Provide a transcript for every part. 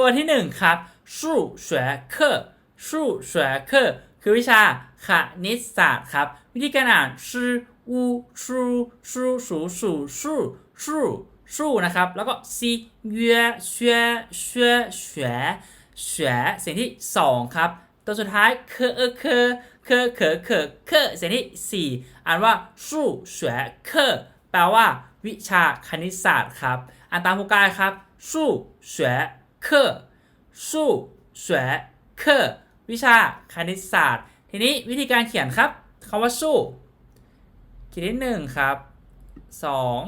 ตัวที่ 1 ครับสูเฉวเคร์สูเฉวเคคือวิชาคณิตศาสตร์ครับ วิธีการอ่านซูอูซูซูสูสูสูสูสู้นะครับแล้วก็ซีเยเชเชเฉเฉเสียงที่สองครับ ตัวสุดท้ายเคเอเคเคเคเคเคเสียงที่สี่อ่านว่าสู้เฉเคแปลว่า วิชาคณิตศาสตร์ครับ อ่านตามผู้กายครับสู้เฉ เคสูเฉเควิชาคณิตศาสตร์ ทีนี้วิธีการเขียนครับคำว่าสู้เขียนที่หนึ่งครับสอง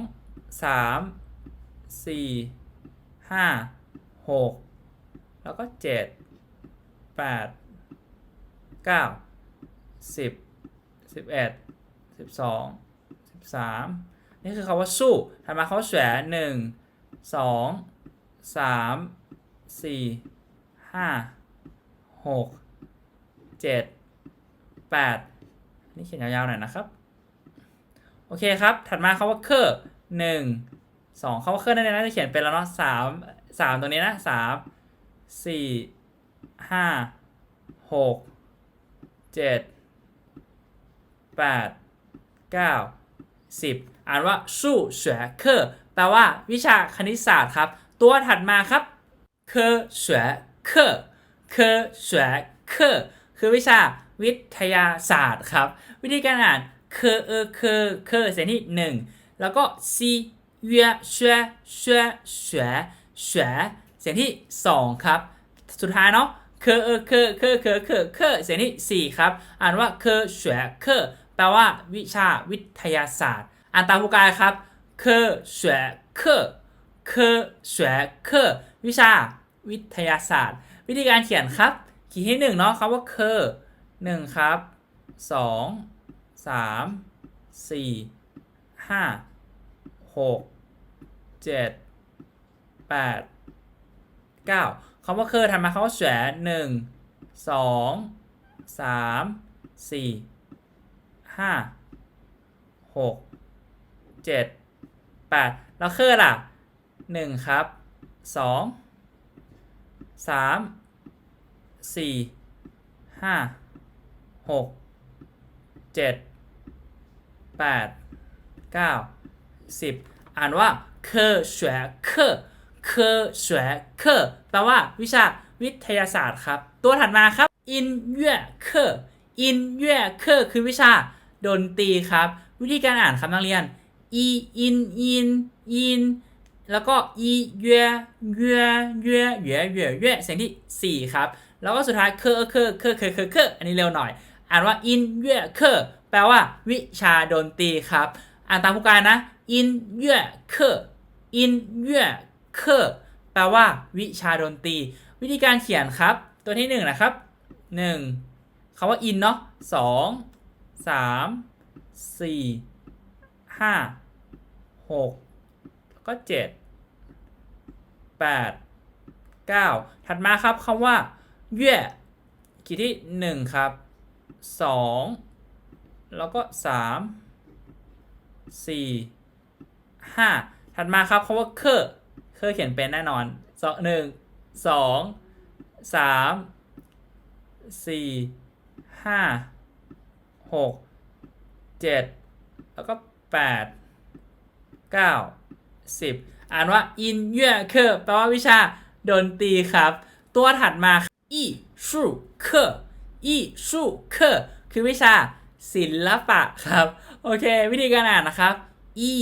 สามสี่ห้าหกแล้วก็เจ็ดแปดเก้าสิบสิบเอ็ดสิบสองสิบสามนี่คือคำว่าสู้ถัดมาเขาแฉหนึ่งสองสาม สี่ห้าหกเจ็ดแปดนี่เขียนยาวๆหน่อยนะครับ โอเคครับ ถัดมาคาว่าเคอร์หนึ่งสองคาว่าเคอร์นั่นเองน่าจะเขียนเป็นแล้วเนาะสามสามตรงนี้นะสามสี่ห้าหกเจ็ดแปดเก้าสิบอ่านว่าสู้เฉวยเคอร์แปลว่าวิชาคณิตศาสตร์ครับ ตัวถัดมาครับ เคอเฉวยเคอร์เคอเฉวยเคอร์คือวิชาวิทยาศาสตร์ครับ วิธีการอ่านเคอเออเคอเคอเสียงที่หนึ่งแล้วก็ซีเยเชเชเฉเฉเสียงที่สองครับ สุดท้ายเนาะเคอเออเคอเคอเคอเคอเคอเสียงที่สี่ครับ อ่านว่าเคอเฉเคอแปลว่าวิชาวิทยาศาสตร์ อ่านตามผู้กายครับเคอเฉเคอเคอเฉเคอวิชา วิทยาศาสตร์ วิธีการเขียนครับ ขีดที่หนึ่งเนาะคำว่าเคอหนึ่งครับสองสามสี่ห้าหกเจ็ดแปดเก้าคำว่าเคอร์ทำมาคำว่าแฉหนึ่งสองสามสี่ห้าหกเจ็ดแปดแล้วเคอร์ล่ะหนึ่งครับสอง สามสี่ห้าหกเจ็ดแปดเก้าสิบอ่านว่าเคอเฉวเคอเคอเฉวเคอแปลว่าวิชาวิทยาศาสตร์ครับ ตัวถัดมาครับอินเย่เคออินเย่เคอคือวิชาดนตรีครับ วิธีการอ่านครับนักเรียนอีอินอินอิน แล้วก็อีเย่เย่เย่เย่เย่เย่เสียงที่สี่ครับ แล้วก็สุดท้ายเคอเคอเคอเคอเคอเคออันนี้เร็วหน่อย อ่านว่าอินเย่เคอแปลว่าวิชาดนตรีครับ อ่านตามผู้การนะอินเย่เคออินเย่เคอแปลว่าวิชาดนตรี วิธีการเขียนครับ ตัวที่หนึ่งนะครับหนึ่งคำว่าอินเนาะสองสามสี่ห้าหกแล้วก็เจ็ด แปดเก้าถัดมาครับคำว่าเย่ขีดที่หนึ่งครับสองแล้วก็สามสี่ห้าถัดมาครับคำว่าเคอเคอเขียนเป็นแน่นอนสองหนึ่งสองสามสี่ห้าหกเจ็ดแล้วก็แปดเก้าสิบ อ่านว่าอินเย่เคอแปลว่าวิชาดนตรีครับ ตัวถัดมาอีชูเคออีชูเคอคือวิชาศิลปะครับ โอเค วิธีการอ่านนะครับ e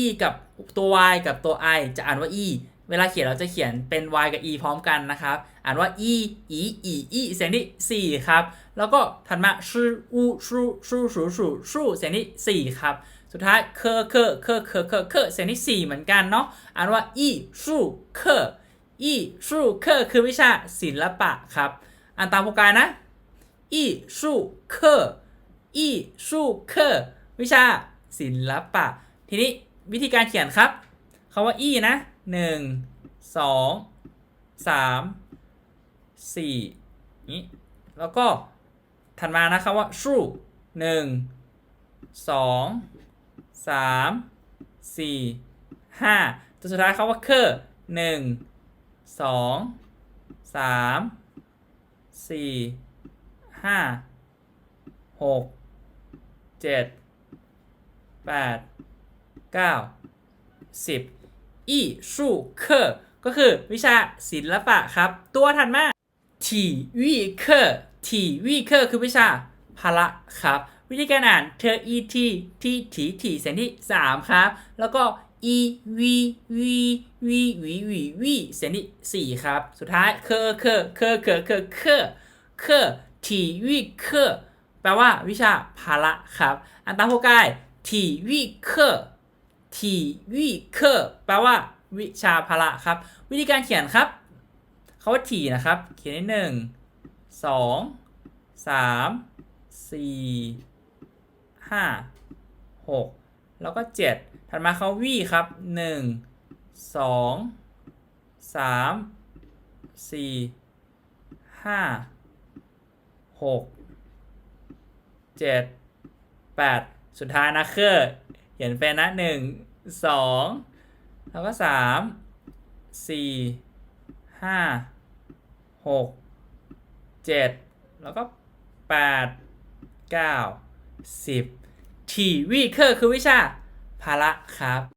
e กับตัว y กับตัว i จะอ่านว่า e เวลาเขียนเราจะเขียนเป็น y กับ e พร้อมกันนะครับ อ่านว่า e e e e เสียงที่ 4 ครับ แล้วก็ถัดมาชื่ออูชูชูชูชูชูเสียงที่ 4 ครับ สุดท้ายเคอเคอเคอเคอเคอเคอเสียงที่ 4 เหมือนกันเนาะอ่านว่าอีชูเคออีชูเคอคือวิชาศิลปะครับ อ่านตามโปรแกรนะอีชูเคออีชูเคอวิชาศิลปะ ทีนี้วิธีการเขียนครับคาว่าอีนะหนึ่งสองสามสี่นี้แล้วก็ถัดมานะครับว่าชูหนึ่งสอง สามสี่ห้าจนสุดท้ายเขาว่าคือหนึ่งสองสามสี่ห้าหกเจ็ดแปดเก้าสิบอีสูเคอก็คือวิชาศิลปะครับ ตัวถัดมาทีวีเคอทีวีเคอคือวิชาพละครับ วิธีการอ่านเธออีทีทีถีถีเสียงที่ 3 ครับ แล้วก็ e v v v v v v เสียงที่ 4 ครับ สุดท้ายเคอเคอเคอเคอเคอเคอเคอถีวิเคอแปลว่าวิชาภาระครับอันตาพวกใกถีวิเคอถีวิเคอแปลว่าวิชาภาระครับ วิธีการเขียนครับเขาว่าถีนะครับ เขียนได้หนึ่งสองสามสี่ ห้าหกแล้วก็เจ็ดถัดมาเขาวีครับหนึ่งสองสามสี่ห้าหกเจ็ดแปดสุดท้ายนะเคอเขียนเป็นนะหนึ่งสองแล้วก็สามสี่ห้าหกเจ็ดแล้วก็แปดเก้าสิบ ทีวีเคอร์คือวิชาภาระครับ